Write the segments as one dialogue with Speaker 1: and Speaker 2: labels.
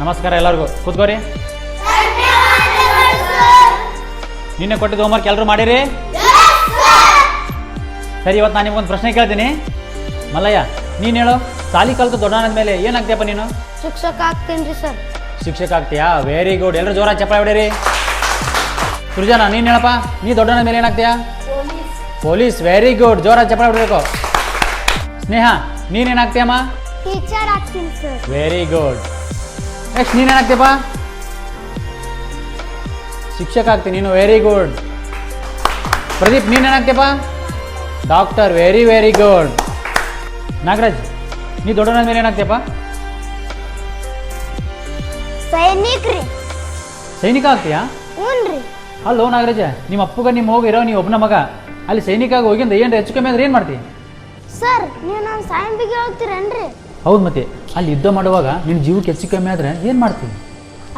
Speaker 1: ನಮಸ್ಕಾರ ಎಲ್ಲರಿಗೂ. ಕೂತ್ಕೋರಿ. ನಿನ್ನೆ ಕೊಟ್ಟಿದ್ದು ಹೋಮ್ವರ್ಕ್ ಎಲ್ಲರೂ ಮಾಡಿರಿ? ಸರಿ ಇವತ್ತು ನಾನು ನಿಮ್ಗೊಂದು ಪ್ರಶ್ನೆ ಕೇಳ್ತೀನಿ. ಮಲ್ಲಯ್ಯ ನೀನು ಹೇಳು ಸಾಲಿ ಕಲ್ತು ದೊಡ್ಡ ಮೇಲೆ ಏನಾಗ್ತೀಯಪ್ಪ ನೀನು?
Speaker 2: ಶಿಕ್ಷಕ ಆಗ್ತೀನಿ ಸರ್.
Speaker 1: ಶಿಕ್ಷಕ ಆಗ್ತೀಯಾ? ವೆರಿ ಗುಡ್ ಎಲ್ಲರೂ ಜೋರಾಗಿ ಚಪ್ಪಾಳೆ ಹೊಡೀರಿ. ಸೃಜನ ನೀನು ಹೇಳಪ್ಪ ನೀ ದೊಡ್ಡ ಮೇಲೆ ಏನಾಗ್ತೀಯಾ ಪೊಲೀಸ್. ವೆರಿ ಗುಡ್ ಜೋರಾಗಿ ಚಪ್ಪಾಳೆ ಬಿಡಬೇಕು ಸ್ನೇಹ ನೀನೇನಾಗ್ತೀಯಮ್ಮ
Speaker 2: ಟೀಚರ್ ಆಗ್ತೀನಿ ಸರ್.
Speaker 1: ವೆರಿ ಗುಡ್ ನೆಕ್ಸ್ಟ್ ನೀನೇನಾಗ್ತೀಯಪ್ಪ ಶಿಕ್ಷಕ ಆಗ್ತೀನಿ ನೀನು very good Pradeep ನೀನೇನಾಗ್ತೀಯಪ್ಪ doctor very very good Nagaraj ನೀ ದೊಡ್ಡ ಮೇಲೆ ಏನಾಗ್ತೀಯಪ್ಪ
Speaker 2: ಸೈನಿಕ್ರಿ
Speaker 1: ಸೈನಿಕ ಆಗ್ತೀಯಾ? ಅಲ್ಲೋ ನಾಗರಾಜ ನಿಮ್ಮ ಅಪ್ಪಗ ನಿಮ್ಮ ಹೋಗಿರೋ ನೀವು ಒಬ್ಬನ ಮಗ. ಅಲ್ಲಿ ಸೈನಿಕ ಹೋಗಿಂದ ಏನು ಹೆಚ್ಚು ಕಮ್ಮಿ ಅಂದ್ರೆ ಏನು ಮಾಡ್ತಿ?
Speaker 2: ಸರ್ ನೀವು ನಮ್ಮ ಸಾಯಂಬಿಗೆ ಹೋಗ್ತೀರೇನ್ರಿ?
Speaker 1: ಹೌದು ಮತ್ತೆ, ಅಲ್ಲಿ ಯುದ್ಧ ಮಾಡುವಾಗ ನಿನ್ನ ಜೀವಕ್ಕೆ ಹೆಚ್ಚು ಕಮ್ಮಿ ಆದ್ರೆ ಏನು ಮಾಡ್ತೀನಿ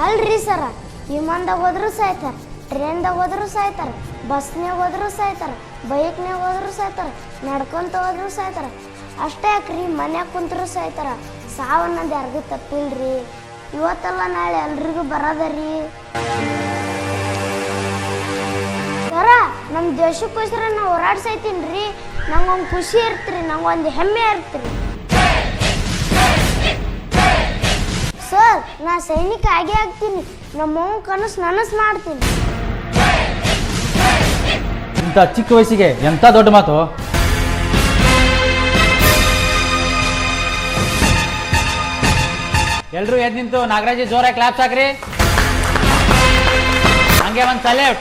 Speaker 2: ಅಲ್ರಿ ಸರ, ವಿಮಾನದಾಗ ಹೋದ್ರು ಸಾಯ್ತಾರೆ, ಟ್ರೈನ್ದಾಗ ಹೋದ್ರು ಸಾಯ್ತಾರೆ, ಬಸ್ನ್ಯಾಗ ಹೋದ್ರು ಸಾಯ್ತಾರೆ, ಬೈಕ್ನ್ಯಾಗ ಹೋದ್ರು ಸಾಯ್ತಾರೆ, ನಡ್ಕೊಂತ ಹೋದ್ರು ಸಾಯ್ತಾರೆ, ಅಷ್ಟೇ ಯಾಕ್ರಿ ಮನ್ಯಾಗ ಕುಂತ್ರು ಸಾಯ್ತಾರ ಸಾವನ್ನದು ಯಾರಿಗೂ ತಪ್ಪಿಲ್ರಿ. ಇವತ್ತಲ್ಲ ನಾಳೆ ಎಲ್ರಿಗೂ ಬರೋದರಿ ಸರ ನಮ್ಮ ದೇಶಕ್ಕೋಸ್ಕರ ನಾವು ಹೋರಾಡ್ಸೈತೀನಿ ರೀ ನಂಗೊಂದು ಖುಷಿ ಇರ್ತೀರಿ, ನಂಗೊಂದು ಹೆಮ್ಮೆ ಇರ್ತ್ರಿ. ನಾ ಸೈನಿಕ ಆಗೇ ಆಗ್ತೀನಿ. ನಮ್ಮ ಕನಸು ನನಸು ಮಾಡ್ತೀನಿ.
Speaker 1: ಇಂಥ ಚಿಕ್ಕ ವಯಸ್ಸಿಗೆ ಎಂಥ ದೊಡ್ಡ ಮಾತು? ಎಲ್ರು ಎದ್ದು ನಿಂತು ನಾಗರಾಜ್ ಜೋರಾಗಿ ಕ್ಲಾಪ್ಸ್ ಹಾಕ್ರಿ ಹಂಗೆ ಒಂದು ಸಲ್ಯೂಟ್